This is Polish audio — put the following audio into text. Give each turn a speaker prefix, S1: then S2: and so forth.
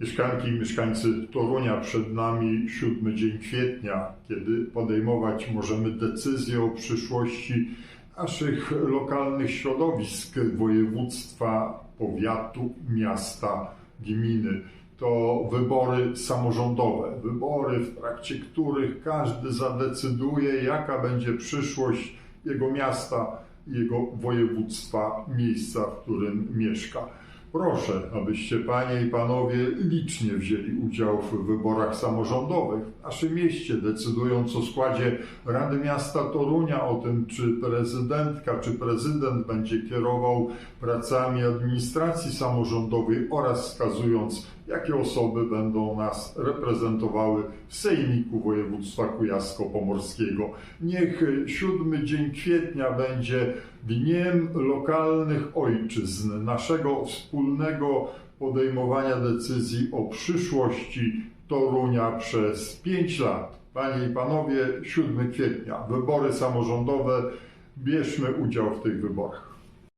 S1: Mieszkanki i mieszkańcy Torunia, przed nami siódmy dzień kwietnia, kiedy podejmować możemy decyzje o przyszłości naszych lokalnych środowisk, województwa, powiatu, miasta, gminy. To wybory samorządowe, wybory, w trakcie których każdy zadecyduje, jaka będzie przyszłość jego miasta, jego województwa, miejsca, w którym mieszka. Proszę, abyście panie i panowie licznie wzięli udział w wyborach samorządowych w naszym mieście, decydując o składzie Rady Miasta Torunia, o tym, czy prezydentka, czy prezydent będzie kierował pracami administracji samorządowej oraz wskazując, jakie osoby będą nas reprezentowały w Sejmiku Województwa Kujawsko-Pomorskiego. Niech siódmy dzień kwietnia będzie dniem lokalnych ojczyzn, naszego wspólnego podejmowania decyzji o przyszłości Torunia przez pięć lat. Panie i panowie, 7 kwietnia, wybory samorządowe, bierzmy udział w tych wyborach.